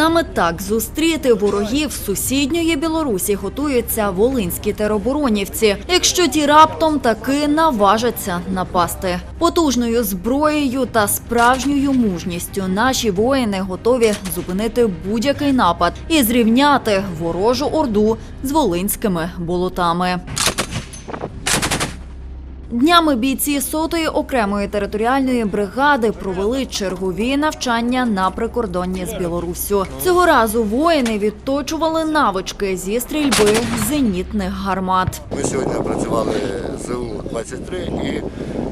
Саме так зустріти ворогів сусідньої Білорусі готуються волинські тероборонівці, якщо ті раптом таки наважаться напасти. Потужною зброєю та справжньою мужністю наші воїни готові зупинити будь-який напад і зрівняти ворожу орду з волинськими болотами. Днями бійці сотої окремої територіальної бригади провели чергові навчання на прикордонні з Білоруссю. Цього разу воїни відточували навички зі стрільби зенітних гармат. Ми сьогодні працювали з ЗУ-23 і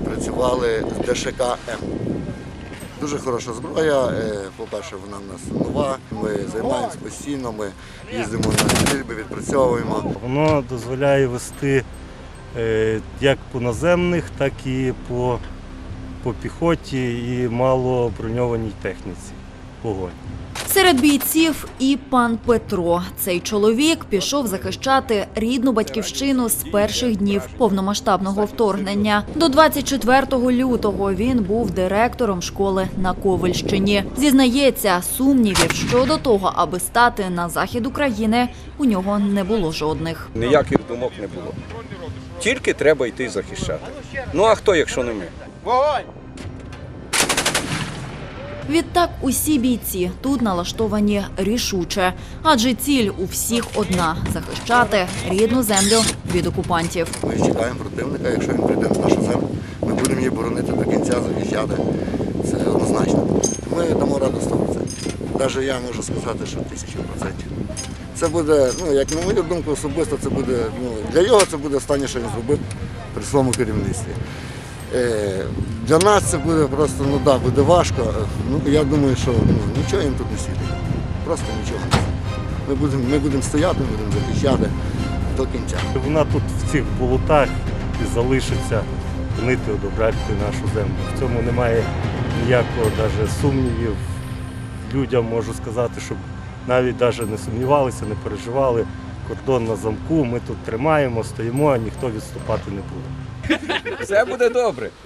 працювали з ДШК-М. Дуже хороша зброя. Е, По-перше, вона в нас нова. Ми займаємось постійно, ми їздимо на стрільби, відпрацьовуємо. Воно дозволяє вести як по наземних, так і по, по піхоті і мало броньованій техніці. Вогонь. Серед бійців і пан Петро. Цей чоловік пішов захищати рідну батьківщину з перших днів повномасштабного вторгнення. До 24 лютого він був директором школи на Ковальщині. Зізнається, сумнівів щодо того, аби стати на захід України, у нього не було жодних. Ніяких думок не було. Тільки треба йти захищати. Ну а хто, якщо не ми? Відтак усі бійці тут налаштовані рішуче, адже ціль у всіх одна захищати рідну землю від окупантів. Ми чекаємо противника, якщо він прийде на нашу землю, ми будемо її боронити до кінця, захищати. Це однозначно. Ми дамо раду 100%. Навіть я можу сказати, що тисячу процентів. Це буде, ну як на мою думку, особисто це буде, ну для його це буде останнє, що він зробив при своєму керівництві. Е, для нас це буде просто, ну да, буде важко. Ну я думаю, що ну, нічого їм тут не світить. Просто нічого. Ми будемо, ми будемо стояти, ми будемо захищати до кінця. Вона тут в цих болотах і залишиться гнити, одобряти нашу землю. В цьому немає ніякого даже сумнівів. Людям можу сказати, щоб навіть даже не сумнівалися, не переживали. Кордон на замку, ми тут тримаємо, стоїмо, а ніхто відступати не буде. Все буде добре.